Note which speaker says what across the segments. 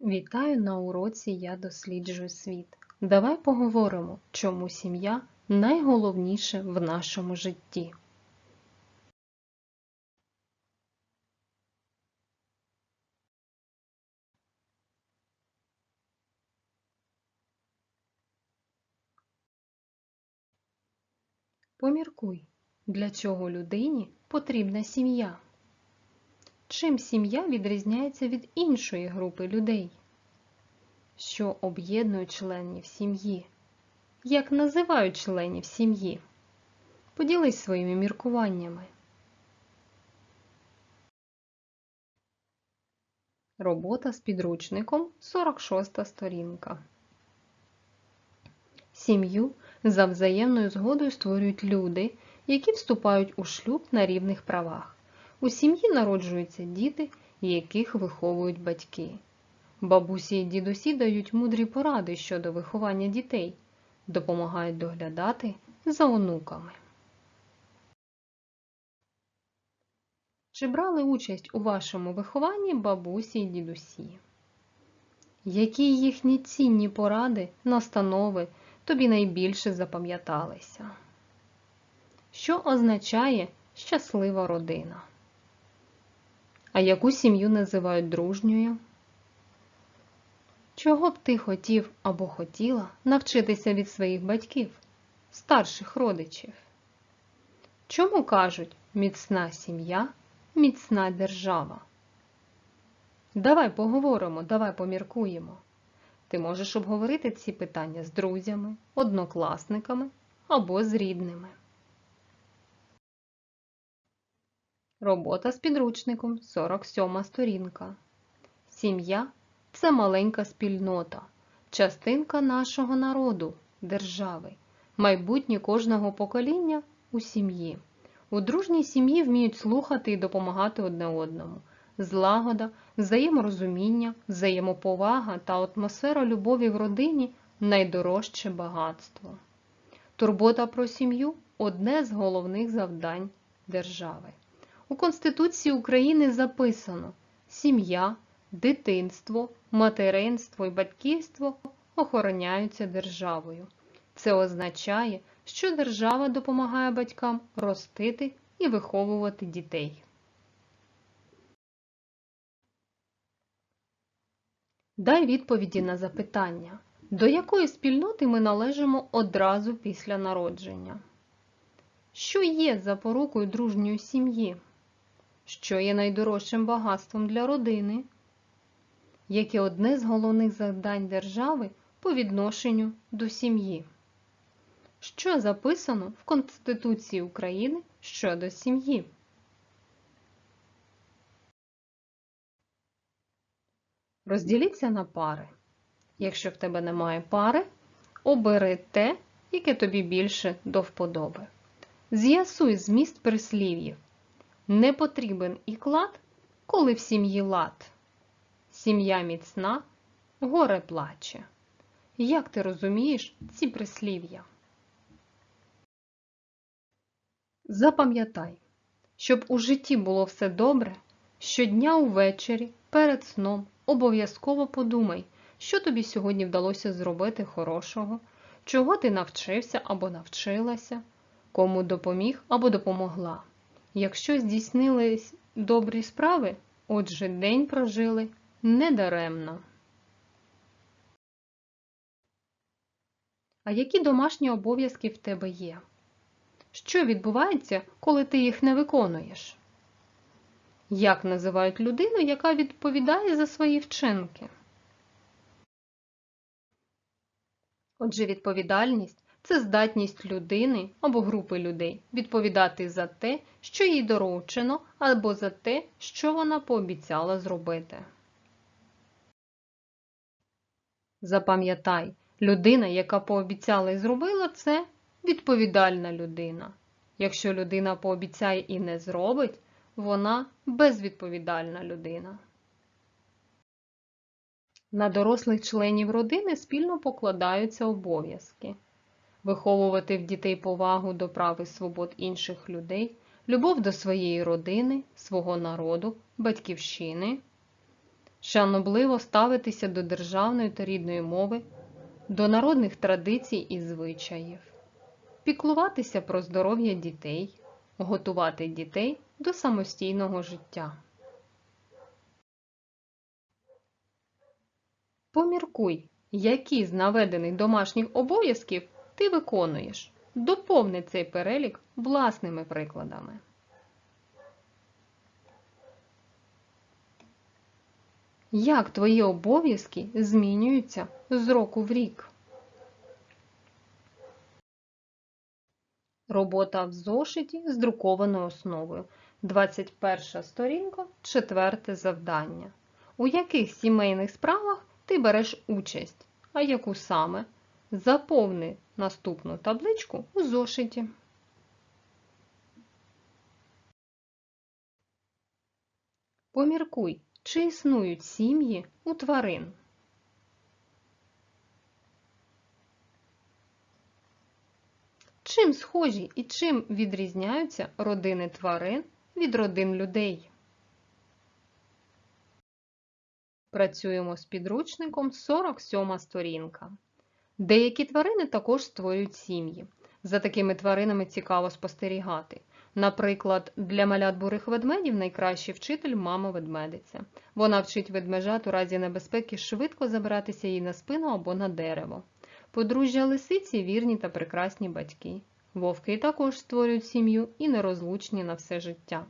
Speaker 1: Вітаю на уроці Я досліджую світ. Давай поговоримо, чому сім'я найголовніше в нашому житті. Поміркуй, для чого людині потрібна сім'я? Чим сім'я відрізняється від іншої групи людей? Що об'єднує членів сім'ї? Як називають членів сім'ї? Поділись своїми міркуваннями. Робота з підручником 46 сторінка. Сім'ю за взаємною згодою створюють люди, які вступають у шлюб на рівних правах. У сім'ї народжуються діти, яких виховують батьки. Бабусі і дідусі дають мудрі поради щодо виховання дітей, допомагають доглядати за онуками. Чи брали участь у вашому вихованні бабусі і дідусі? Які їхні цінні поради, настанови тобі найбільше запам'яталися? Що означає щаслива родина? А яку сім'ю називають дружньою? Чого б ти хотів або хотіла навчитися від своїх батьків, старших родичів? Чому кажуть міцна сім'я, міцна держава? Давай поговоримо, давай поміркуємо. Ти можеш обговорити ці питання з друзями, однокласниками або з рідними. Робота з підручником 47 сторінка. Сім'я це маленька спільнота, частинка нашого народу, держави, майбутнє кожного покоління у сім'ї. У дружній сім'ї вміють слухати і допомагати одне одному. Злагода, взаєморозуміння, взаємоповага та атмосфера любові в родині найдорожче багатство. Турбота про сім'ю одне з головних завдань держави. У Конституції України записано: сім'я, дитинство, материнство і батьківство охороняються державою. Це означає, що держава допомагає батькам ростити і виховувати дітей. Дай відповіді на запитання, до якої спільноти ми належимо одразу після народження? Що є запорукою дружньої сім'ї? Що є найдорожчим багатством для родини? Яке одне з головних завдань держави по відношенню до сім'ї? Що записано в Конституції України щодо сім'ї? Розділіться на пари. Якщо в тебе немає пари, обери те, яке тобі більше до вподоби. З'ясуй зміст прислів'їв. Не потрібен і клад, коли в сім'ї лад. Сім'я міцна, горе плаче. Як ти розумієш ці прислів'я? Запам'ятай, щоб у житті було все добре, щодня увечері, перед сном обов'язково подумай, що тобі сьогодні вдалося зробити хорошого, чого ти навчився або навчилася, кому допоміг або допомогла. Якщо здійснились добрі справи, отже день прожили недаремно. А які домашні обов'язки в тебе є? Що відбувається, коли ти їх не виконуєш? Як називають людину, яка відповідає за свої вчинки? Отже, відповідальність це здатність людини або групи людей відповідати за те, що їй доручено, або за те, що вона пообіцяла зробити. Запам'ятай, людина, яка пообіцяла і зробила це, відповідальна людина. Якщо людина пообіцяє і не зробить, вона безвідповідальна людина. На дорослих членів родини спільно покладаються обов'язки виховувати в дітей повагу до прав і свобод інших людей, любов до своєї родини, свого народу, батьківщини, шанобливо ставитися до державної та рідної мови, до народних традицій і звичаїв, піклуватися про здоров'я дітей, готувати дітей до самостійного життя. Поміркуй, які з наведених домашніх обов'язків ти виконуєш. Доповни цей перелік власними прикладами. Як твої обов'язки змінюються з року в рік? Робота в зошиті з друкованою основою. 21 сторінка, четверте завдання. У яких сімейних справах ти береш участь, а яку саме? Заповни наступну табличку у зошиті. Поміркуй, чи існують сім'ї у тварин. Чим схожі і чим відрізняються родини тварин від родин людей? Працюємо з підручником 47 сторінка. Деякі тварини також створюють сім'ї. За такими тваринами цікаво спостерігати. Наприклад, для малят бурих ведмедів найкращий вчитель мама ведмедиця. Вона вчить ведмежат у разі небезпеки швидко забиратися їй на спину або на дерево. Подружжя лисиці вірні та прекрасні батьки. Вовки також створюють сім'ю і нерозлучні на все життя.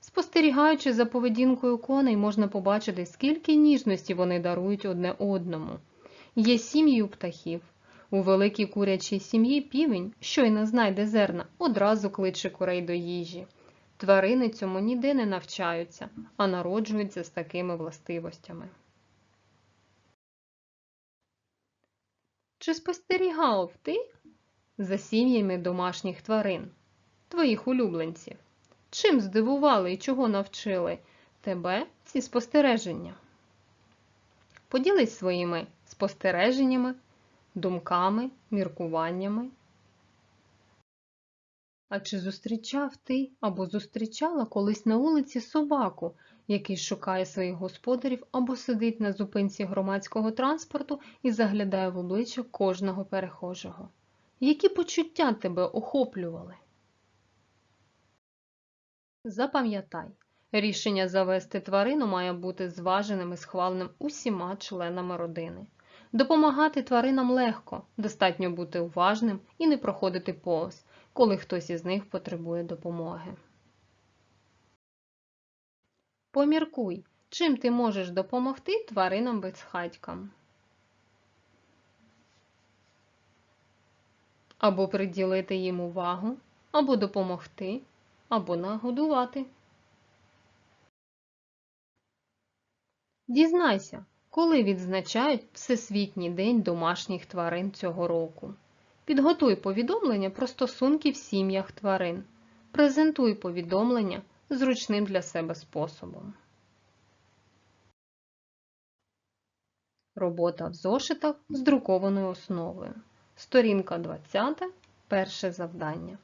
Speaker 1: Спостерігаючи за поведінкою коней, можна побачити, скільки ніжності вони дарують одне одному. Є сім'ї у птахів. У великій курячій сім'ї півень, щойно знайде зерна, одразу кличе курей до їжі. Тварини цьому ніде не навчаються, а народжуються з такими властивостями. Чи спостерігав ти за сім'ями домашніх тварин, твоїх улюбленців? Чим здивували і чого навчили тебе ці спостереження? Поділись своїми спостереженнями, думками, міркуваннями. А чи зустрічав ти або зустрічала колись на вулиці собаку, який шукає своїх господарів або сидить на зупинці громадського транспорту і заглядає в обличчя кожного перехожого? Які почуття тебе охоплювали? Запам'ятай, рішення завести тварину має бути зваженим і схваленим усіма членами родини. Допомагати тваринам легко, достатньо бути уважним і не проходити повз, коли хтось із них потребує допомоги. Поміркуй, чим ти можеш допомогти тваринам безхатькам. Або приділити їм увагу, або допомогти, або нагодувати. Дізнайся, коли відзначають Всесвітній день домашніх тварин цього року. Підготуй повідомлення про стосунки в сім'ях тварин. Презентуй повідомлення зручним для себе способом. Робота в зошитах з друкованою основою. Сторінка 20. Перше завдання.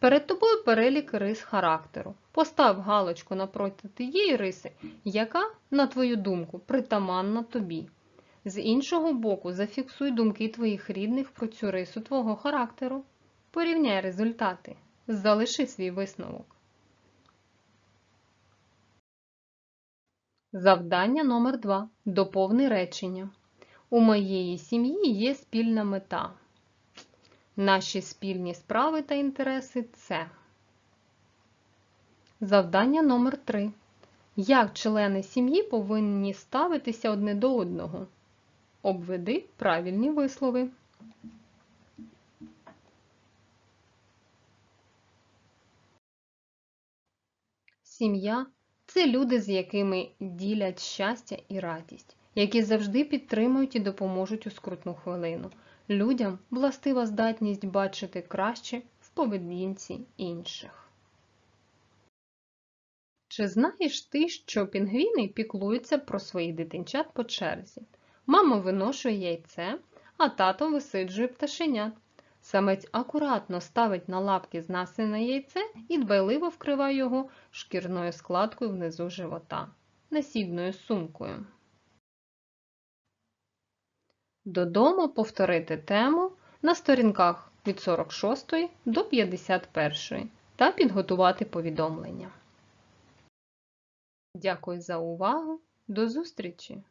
Speaker 1: Перед тобою перелік рис характеру. Постав галочку напроти тієї риси, яка, на твою думку, притаманна тобі. З іншого боку, зафіксуй думки твоїх рідних про цю рису твого характеру. Порівняй результати. Залиши свій висновок. Завдання номер 2 Доповни речення. У моєї сім'ї є спільна мета. Наші спільні справи та інтереси це. Завдання номер 3 Як члени сім'ї повинні ставитися одне до одного? Обведи правильні вислови. Сім'я це люди, з якими ділять щастя і радість, які завжди підтримують і допоможуть у скрутну хвилину. Людям властива здатність бачити краще в поведінці інших. Чи знаєш ти, що пінгвіни піклуються про своїх дитинчат по черзі? Мама виношує яйце, а тато висиджує пташенят. Самець акуратно ставить на лапки знасене яйце і дбайливо вкриває його шкірною складкою внизу живота, насідною сумкою. Додому повторити тему на сторінках від 46 до 51 та підготувати повідомлення. Дякую за увагу. До зустрічі!